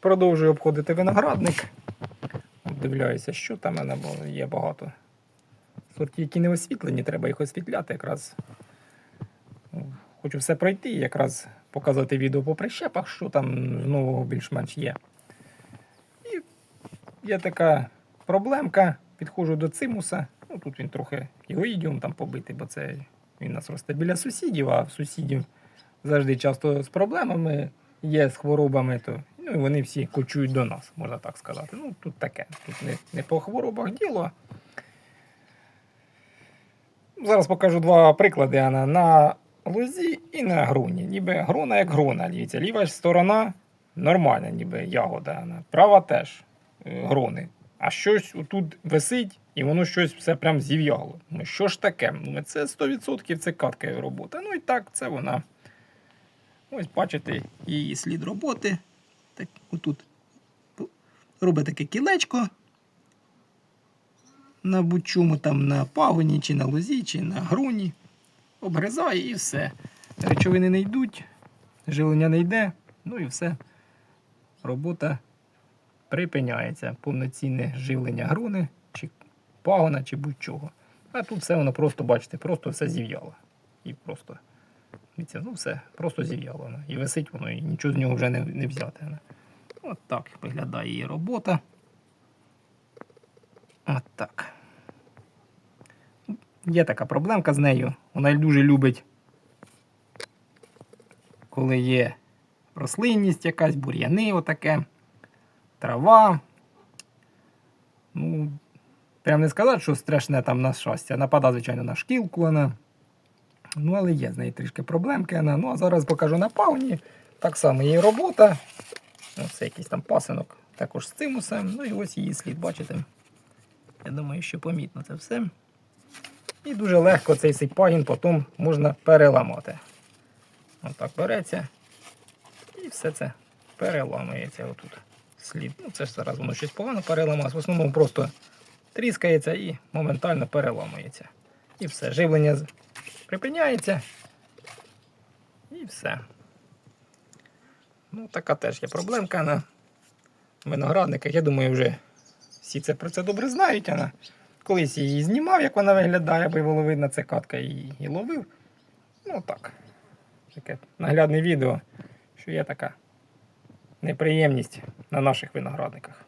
продовжую обходити виноградник. Дивляюся, що там мене є багато. Сорти, які не освітлені, треба їх освітляти якраз. Хочу все пройти і якраз показати відео по прищепах, що там нового більш-менш є. І є така проблемка. Підходжу до цимуса. Ну, тут він трохи ігоїдіум там побитий, бо це він нас росте біля сусідів, а в сусідів завжди часто з проблемами є, з хворобами, то вони всі кочують до нас, можна так сказати. Ну, тут таке. Тут не, не по хворобах діло. Зараз покажу два приклади Анна, на лозі і на груні. Ніби грона як грона. Дивіться, ліва ж сторона нормальна, ніби ягода. Анна. Права теж е, грони. А щось тут висить, і воно щось все прям зів'яло. Ну, що ж таке? Ну, це 100% це катка робота. Ну і так, це вона. Ось бачите, її слід роботи. Так, отут робить таке кілечко. На будь-чому там на пагоні, чи на лозі, чи на груні. Обгризає і все. Речовини не йдуть, жилення не йде, ну і все. Робота припиняється. Повноцінне живлення груни, чи пагона, чи будь-чого. А тут все воно просто, бачите, просто все зів'яло. І просто. Ну все, просто зів'яло. І висить воно, і нічого з нього вже не, не взяти. От так виглядає її робота. От так. Є така проблемка з нею. Вона дуже любить, коли є рослинність якась, бур'яни, отаке, трава. Ну, прям не сказати, що страшне там на щастя. Напада, звичайно, на шкілку вона. Ну, але є з нею трішки проблемки. Вона. Ну, а зараз покажу на пауні. Так само її робота. Ось якийсь там пасинок також з цимусом. Ну і ось її слід, бачите. Я думаю, що помітно це все. І дуже легко цей сипагін потім можна переламати. Отак береться. І все це переламується отут. Слід. Ну, це ж зараз воно щось погано переламалось. В основному просто тріскається і моментально переламується. І все. Живлення припиняється. І все. Ну, така теж є проблемка на виноградниках. Я думаю, вже всі це про це добре знають. Вона. Колись її знімав, як вона виглядає, аби було видно, це катка її і ловив. Ну так. Таке наглядне відео, що є така неприємність на наших виноградниках.